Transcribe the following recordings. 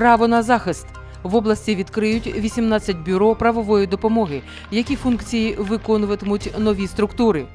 Право на захист. В області відкриють 18 бюро правової допомоги, які функції виконуватимуть нові структури.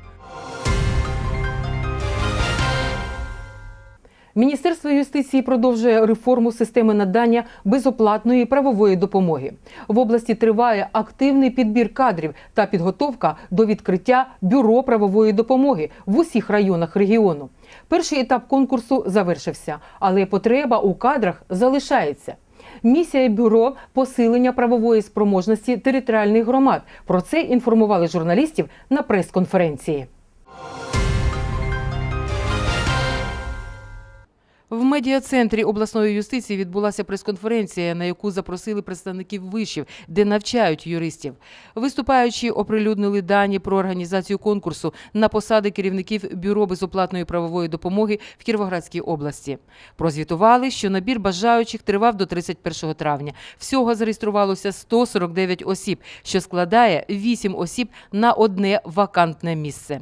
Міністерство юстиції продовжує реформу системи надання безоплатної правової допомоги. В області триває активний підбір кадрів та підготовка до відкриття бюро правової допомоги в усіх районах регіону. Перший етап конкурсу завершився, але потреба у кадрах залишається. Місія бюро посилення правової спроможності територіальних громад. Про це інформували журналістів на прес-конференції. В медіа-центрі обласної юстиції відбулася прес-конференція, на яку запросили представників вишів, де навчають юристів. Виступаючи, оприлюднили дані про організацію конкурсу на посади керівників бюро безоплатної правової допомоги в Кіровоградській області. Прозвітували, що набір бажаючих тривав до 31 травня. Всього зареєструвалося 149 осіб, що складає 8 осіб на одне вакантне місце.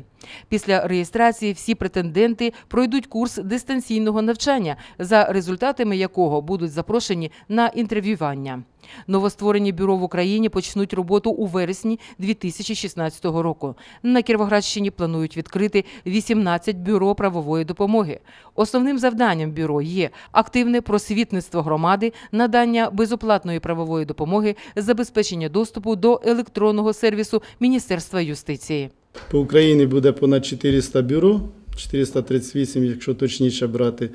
Після реєстрації всі претенденти пройдуть курс дистанційного навчання, за результатами якого будуть запрошені на інтерв'ювання. Новостворені бюро в Україні почнуть роботу у вересні 2016 року. На Кіровоградщині планують відкрити 18 бюро правової допомоги. Основним завданням бюро є активне просвітництво громади, надання безоплатної правової допомоги, забезпечення доступу до електронного сервісу Міністерства юстиції. По Україні буде понад 400 бюро, 438, якщо точніше брати.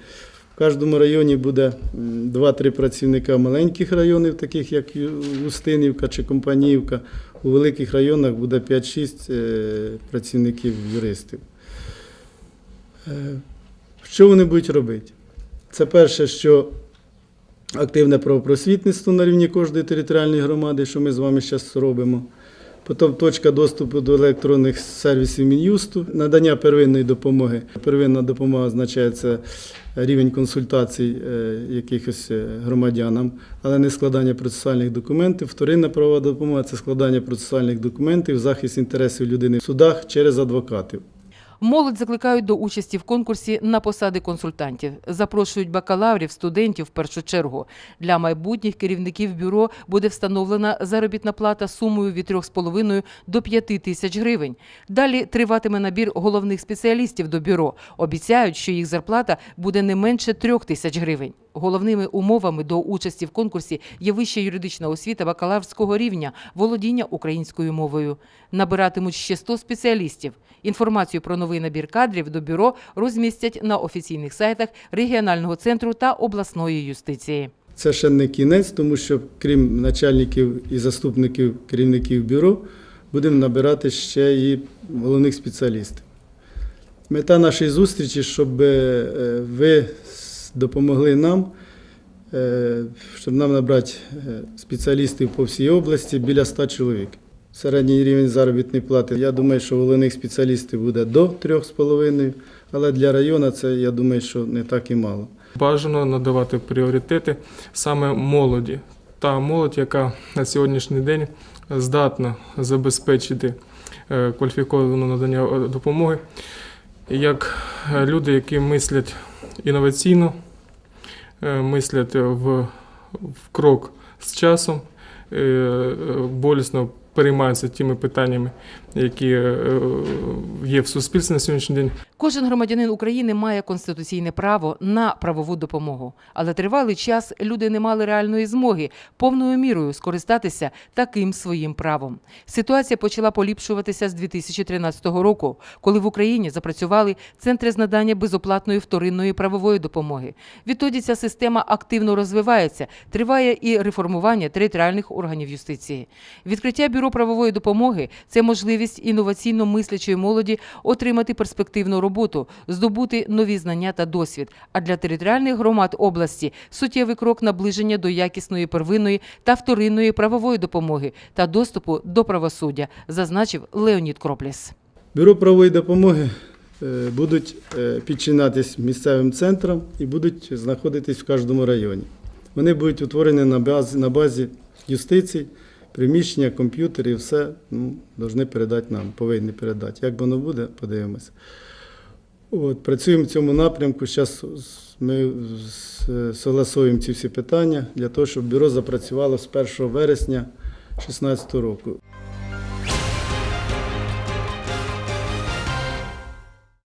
В кожному районі буде 2-3 працівника маленьких районів, таких як Устинівка чи Компаніївка. У великих районах буде 5-6 е, працівників юристів. Е, Що вони будуть робити? Це перше, що активне правопросвітництво на рівні кожної територіальної громади, що ми з вами зараз робимо. Потім точка доступу до електронних сервісів Мін'юсту, надання первинної допомоги. Первинна допомога означає це рівень консультацій е, якихось е, громадянам, але не складання процесуальних документів. Вторинна правова допомога це складання процесуальних документів, захист інтересів людини в судах через адвокатів. Молодь закликають до участі в конкурсі на посади консультантів. Запрошують бакалаврів, студентів в першу чергу. Для майбутніх керівників бюро буде встановлена заробітна плата сумою від 3,5 до 5 тисяч гривень. Далі триватиме набір головних спеціалістів до бюро. Обіцяють, що їх зарплата буде не менше 3 тисяч гривень. Головними умовами до участі в конкурсі є вища юридична освіта бакалаврського рівня, володіння українською мовою. Набиратимуть ще 100 спеціалістів. Інформацію про новий набір кадрів до бюро розмістять на офіційних сайтах регіонального центру та обласної юстиції. Це ще не кінець, тому що крім начальників і заступників керівників бюро, будемо набирати ще і головних спеціалістів. Мета нашої зустрічі, щоб е, ви допомогли нам, е, щоб нам набрати е, спеціалістів по всій області біля 100 чоловік. Середній рівень заробітної плати, я думаю, що головних спеціалістів буде до 3,5, але для району це, я думаю, що не так і мало. Бажано надавати пріоритети саме молоді. Та молодь, яка на сьогоднішній день здатна забезпечити е, кваліфіковане надання допомоги, як люди, які мислять інноваційно, е, мислять в, крок з часом, е, болісно переймаються тими питаннями, які е, є в суспільстві на сьогоднішній день. Кожен громадянин України має конституційне право на правову допомогу, але тривалий час люди не мали реальної змоги повною мірою скористатися таким своїм правом. Ситуація почала поліпшуватися з 2013 року, коли в Україні запрацювали центри з надання безоплатної вторинної правової допомоги. Відтоді ця система активно розвивається, триває і реформування територіальних органів юстиції. Відкриття бюро правової допомоги це можливість інноваційно мислячої молоді отримати перспективну роботу, здобути нові знання та досвід. А для територіальних громад області суттєвий крок наближення до якісної первинної та вторинної правової допомоги та доступу до правосуддя, зазначив Леонід Кропліс. Бюро правової допомоги е, будуть е, підчинятись місцевим центрам і будуть знаходитись в кожному районі. Вони будуть утворені на базі, на базі юстиції, приміщення, комп'ютери, все ну, повинні передати нам, повинні передати. Як воно буде, подивимося. От, працюємо в цьому напрямку. Зараз ми согласуємо ці всі питання для того, щоб бюро запрацювало з 1 вересня 2016 року.